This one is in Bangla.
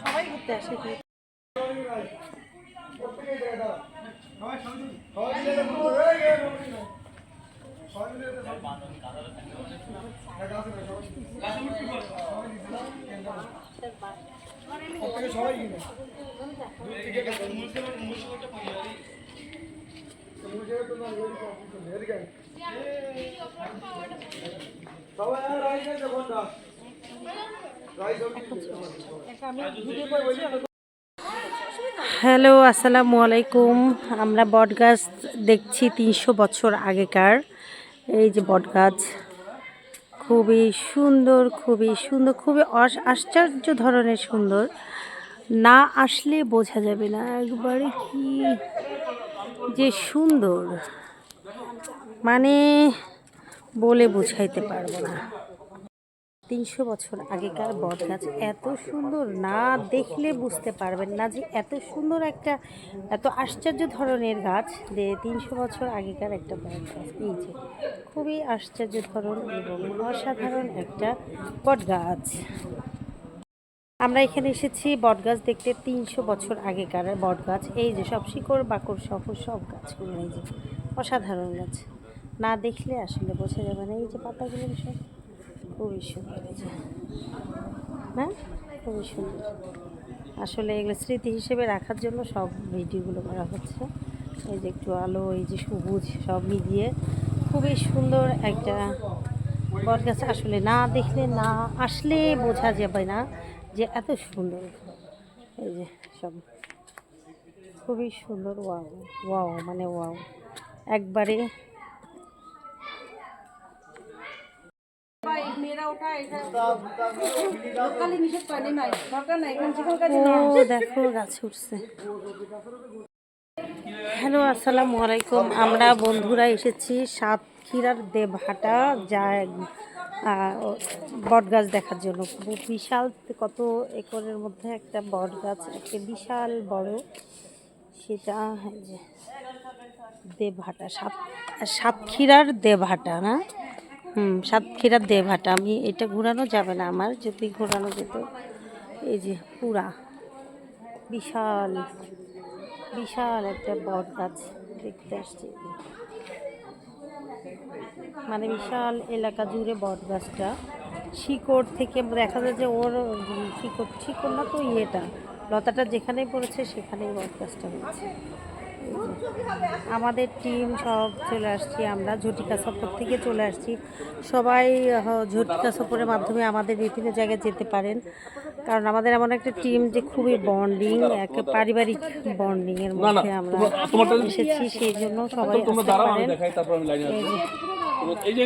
সবাই ঘুরতে আসে। সবাই হ্যালো, আসসালামু আলাইকুম। আমরা বটগাছ দেখছি তিনশো বছর আগেকার। এই যে বটগাছ, খুবই সুন্দর খুবই সুন্দর, খুবই আশ্চর্য ধরনের সুন্দর। না আসলে বোঝা যাবে না। একবারে কি যে সুন্দর। মানে বলে বোঝাইতে পারব না। তিনশো বছর আগেকার বটগাছ এত সুন্দর না দেখলে বুঝতে পারবেন না যে এত সুন্দর একটা, এত আশ্চর্য ধরনের গাছ যে তিনশো বছর আগেকার একটা বটগাছ। এই যে, খুবই আশ্চর্য ধরন এবং অসাধারণ একটা বটগাছ। আমরা এখানে এসেছি বটগাছ দেখতে তিনশো বছর আগেকার বটগাছ। এই যে সব শিকড় বাকড় সহ সব গাছগুলো, এই যে অসাধারণ গাছ না দেখলে আসলে বোঝা যাবে না, এই যে পাতাগুলো সব খুবই সুন্দর হ্যাঁ খুবই সুন্দর। আসলে এগুলো স্মৃতি হিসেবে রাখার জন্য সব ভিডিওগুলো করা হচ্ছে। এই যে একটু আলো, এই যে সবুজ, সব মিলিয়ে খুবই সুন্দর একটা বটগাছ। আসলে না দেখলে না আসলে বোঝা যাবে না। যে এত সুন্দর এই যে সব। খুবই সুন্দর ওয়াও ওয়াও মানে ওয়াও। একবারে দেখো গাছ উঠছে। হ্যালো আসসালামু আলাইকুম। আমরা বন্ধুরা এসেছি সাতক্ষীরার দেবহাটা যা বট গাছ দেখার জন্য। বিশাল, কত একরের মধ্যে একটা বট গাছ একটা বিশাল বড়। সেটা যে দেবহাটা, সাত, সাতক্ষীরার দেবহাটা না? হুম, সাতক্ষীরার দেবহাটা। আমি এটা ঘোরানো যাবে না আমার, যদি ঘোরানো যেত। এই যে পুরা, বিশাল বিশাল একটা বট গাছ দেখতে আসছি। মানে বিশাল এলাকা জুড়ে বট গাছটা শিকড় থেকে দেখা যায় যে ওর শিকড় শিকড় না তো ইয়েটা, লতাটা যেখানেই পড়েছে সেখানেই বট গাছটা হয়েছে। আমাদের টিম সব চলে আসছি আমরা ঝটিকা সফর থেকে চলে আসছি সবাই ঝটিকা সফরের মাধ্যমে আমাদের বিভিন্ন জায়গায় যেতে পারেন কারণ আমাদের এমন একটা টিম যে খুবই বন্ডিং এক পারিবারিক বন্ডিং এর মধ্যে আমরা এসেছি সেই জন্য সবাই আসতে পারেন এই যে